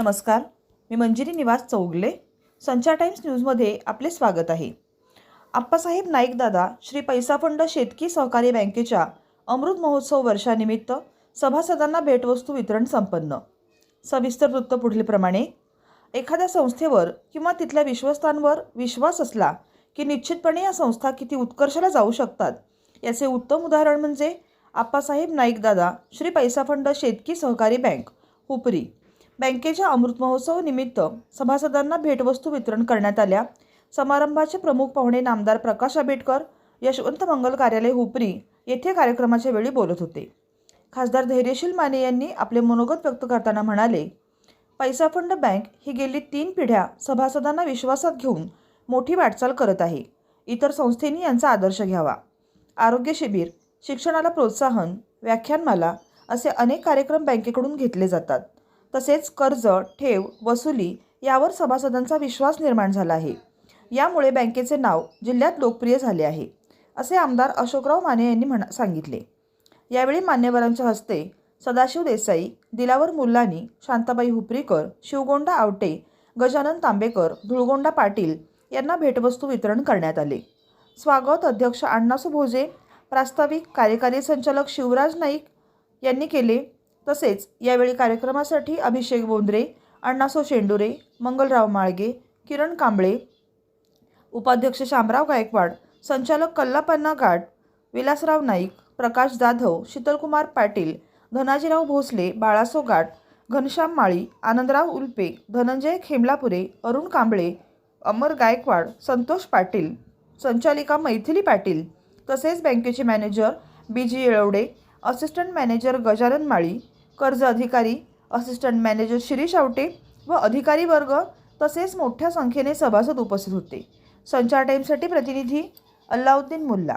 नमस्कार मी मंजिरी निवास चौगले संचार टाइम्स न्यूजमध्ये आपले स्वागत आहे. आप्पासाहेब नाईकदादा श्री पैसा फंड शेतकी सहकारी बँकेच्या अमृत महोत्सव वर्षानिमित्त सभासदांना भेटवस्तू वितरण संपन्न. सविस्तर वृत्त पुढीलप्रमाणे एखाद्या संस्थेवर किंवा तिथल्या विश्वस्तांवर विश्वास असला की निश्चितपणे या संस्था किती उत्कर्षाला जाऊ शकतात याचे उत्तम उदाहरण म्हणजे आप्पासाहेब नाईकदादा श्री पैसा फंड शेतकी सहकारी बँक हुपरी. बँकेच्या अमृत महोत्सव निमित्त सभासदांना भेटवस्तू वितरण करण्यात आल्या. समारंभाचे प्रमुख पाहुणे नामदार प्रकाश आंबेडकर यशवंत मंगल कार्यालय हुपरी येथे कार्यक्रमाच्या वेळी बोलत होते. खासदार धैर्यशील माने यांनी आपले मनोगत व्यक्त करताना म्हणाले पैसा फंड बँक ही गेली तीन पिढ्या सभासदांना विश्वासात घेऊन मोठी वाटचाल करत आहे. इतर संस्थेनी यांचा आदर्श घ्यावा. आरोग्य शिबिर शिक्षणाला प्रोत्साहन व्याख्यानमाला असे अनेक कार्यक्रम बँकेकडून घेतले जातात. तसेच कर्ज ठेव वसुली यावर सभासदांचा विश्वास निर्माण झाला आहे. यामुळे बँकेचे नाव जिल्ह्यात लोकप्रिय झाले आहे असे आमदार अशोकराव माने यांनी म्हणा सांगितले. यावेळी मान्यवरांच्या हस्ते सदाशिव देसाई दिलावर मुल्लानी शांताबाई हुपरीकर शिवगोंडा आवटे गजानन तांबेकर धुळगोंडा पाटील यांना भेटवस्तू वितरण करण्यात आले. स्वागत अध्यक्ष अण्णासू भोजे प्रास्ताविक कार्यकारी संचालक शिवराज नाईक यांनी केले. तसेच यावेळी कार्यक्रमासाठी अभिषेक बोंद्रे अण्णासो शेंडुरे मंगलराव माळगे किरण कांबळे उपाध्यक्ष शामराव गायकवाड संचालक कल्लापन्ना घाट विलासराव नाईक प्रकाश जाधव शीतलकुमार पाटील धनाजीराव भोसले बाळासो घाट घनश्याम माळी आनंदराव उल्पे धनंजय खेमलापुरे अरुण कांबळे अमर गायकवाड संतोष पाटील संचालिका मैथिली पाटील तसेच बँकेचे manager B G Yelwade assistant manager Gajanan Mali कर्ज अधिकारी असिस्टंट मॅनेजर शिरीष आवटे व अधिकारी वर्ग तसेच मोठ्या संख्येने सभासद उपस्थित होते. संचार टाईमसाठी प्रतिनिधी अल्लाउद्दीन मुल्ला.